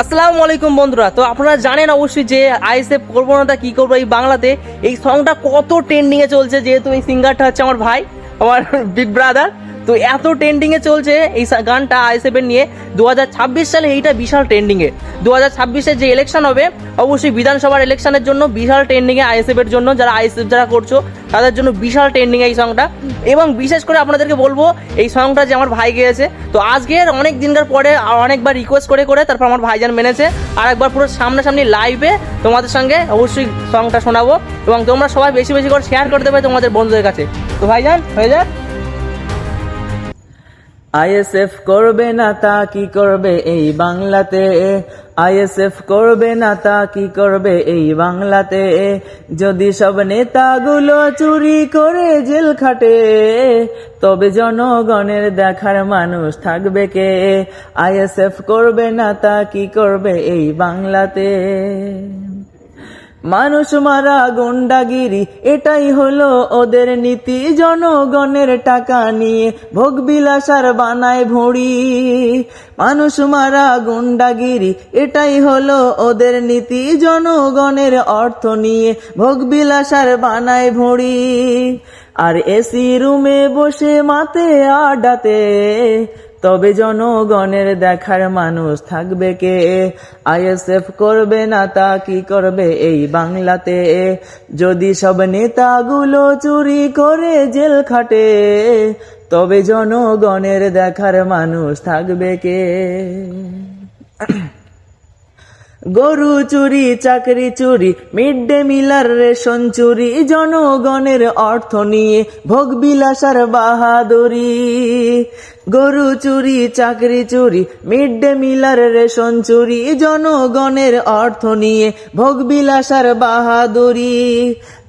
আসসালামু আলাইকুম বন্ধুরা। তো আপনারা জানেন অবশ্যই যে আইএসএফ করব না তা কী করব এই বাংলাতে। এই সংটা কত ট্রেন্ডিংয়ে চলছে, যেহেতু এই সিঙ্গারটা হচ্ছে আমার ভাই, আমার বিগ ব্রাদার তো এত ট্রেন্ডিং এ চলছে এই গানটা আইএসএফ এর নিয়ে। দু হাজার ছাব্বিশ সালে এইটা বিশাল ট্রেন্ডিং এ। দু হাজার ছাব্বিশে যে ইলেকশন হবে, অবশ্যই বিধানসভার ইলেকশনের জন্য বিশাল ট্রেন্ডিং এ আইএসএফ এর জন্য যারা আইএসএফ যারা করছ, তাদের জন্য বিশাল ট্রেন্ডিং এই সংটা এবং বিশেষ করে আপনাদেরকে বলব, এই সংটা যে আমার ভাই গেয়েছে তো আজকের অনেক দিনকার পরে অনেকবার রিকোয়েস্ট করে করে তারপর আমার ভাইজান মেনেছে। আর একবার পুরো সামনাসামনি লাইভে তোমাদের সঙ্গে অবশ্যই সংটা শোনাবো। এবং তোমরা সবাই বেশি বেশি করে শেয়ার করে দেবে তোমাদের বন্ধুদের কাছে। তো ভাইজান, হয়ে যাক। আইএসএফ করবে না তা কি করবে এই বাংলাতে? আইএসএফ করবে না তা কি করবে এই বাংলাতে? যদি সব নেতাগুলো চুরি করে জেল খাটে, তবে জনগণের দেখার মানুষ থাকবে কে? আইএসএফ করবে না তা কি করবে এই বাংলাতে? মানুষ মারা গুন্ডাগিরি, এটাই হলো ওদের নীতি। জনগণের টাকা নিয়ে ভোগ বিলাসার বানায় ভুঁড়ি। মানুষ মারা গুন্ডাগিরি, এটাই হলো ওদের নীতি। জনগণের অর্থ নিয়ে ভোগ বিলাসার বানায় ভুঁড়ি। আর এসি রুমে বসে মাতে আডাতে তবে জনগণের দেখার মানুষ থাকবে কে? আইএসএফ করবে না তা কি করবে এই বাংলাতে? যদি সব নেতাগুলো চুরি করে জেল খাটে, তবে জনগণের দেখার মানুষ থাকবে কে? গরু চুরি, চাকরি চুরি, মিড ডে মিলার রেশন চুরি, জনগণের অর্থ নিয়ে ভোগ বিলাসার বাহাদুরি। গরু চুরি, চাকরি চুরি মিড ডে মিলার রেশন চুরি, জনগণের অর্থ নিয়ে ভোগ বিলাসার বাহাদুরি।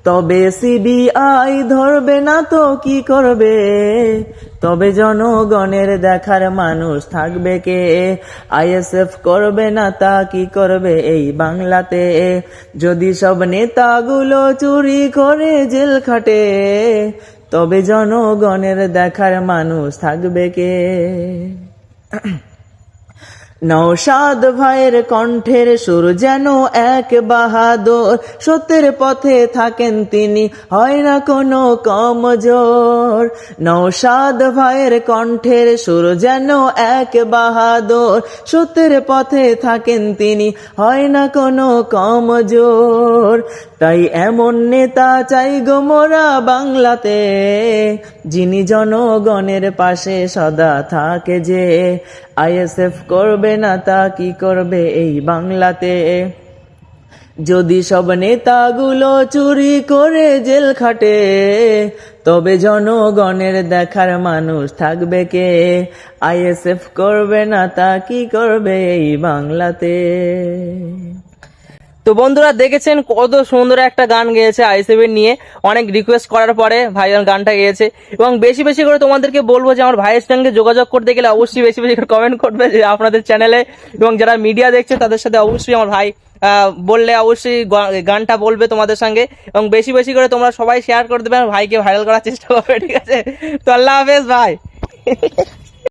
তবে সিবিআই ধরবে না তো কি করবে? তবে জনগণের দেখার মানুষ থাকবে কে? আইএসএফ করবে না তা কি করবে এই বাংলাতে? যদি সব নেতাগুলো চুরি করে জেল খাটে তবে জনগণের দেখার মানুষ থাকবে কে? নৌসাদ ভাইয়ের কণ্ঠের সুর যেন এক বাহাদুর। সত্যের পথে থাকেন তিনি, হয় না কোনো কমজোর। নৌসাদ ভাইয়ের কণ্ঠের সুর যেন এক বাহাদুর। সত্যের পথে থাকেন তিনি, হয় না কোনো কমজোর। তাই এমন নেতা চাই গো মোরা বাংলাতে, যিনি জনগণের পাশে সদা থাকে যে, আইএসএফ করবে না তা কি করবে এই বাংলাতে? যদি সব নেতাগুলো চুরি করে জেল খাটে, তবে জনগণের দেখার মানুষ থাকবে কে? আইএসএফ করবে না তা কি করবে এই বাংলাতে? তো বন্ধুরা দেখেছেন কত সুন্দর একটা গান গেয়েছে আইসিবি নিয়ে। অনেক রিকোয়েস্ট করার পরে ভাইজান গানটা গেয়েছে। এবং বেশি বেশি করে তোমাদেরকে বলব যে আমার ভাইয়ের সঙ্গে যোগাযোগ করতে গেলে অবশ্যই বেশি বেশি করে কমেন্ট করবে যে আপনাদের চ্যানেলে এবং যারা মিডিয়া দেখছে, তাদের সাথে অবশ্যই আমার ভাই বললে অবশ্যই গানটা বলবে তোমাদের সঙ্গে। এবং বেশি বেশি করে তোমরা সবাই শেয়ার করে দেবে, ভাইকে ভাইরাল করার চেষ্টা করবে, ঠিক আছে? তো আল্লাহ হাফেজ ভাই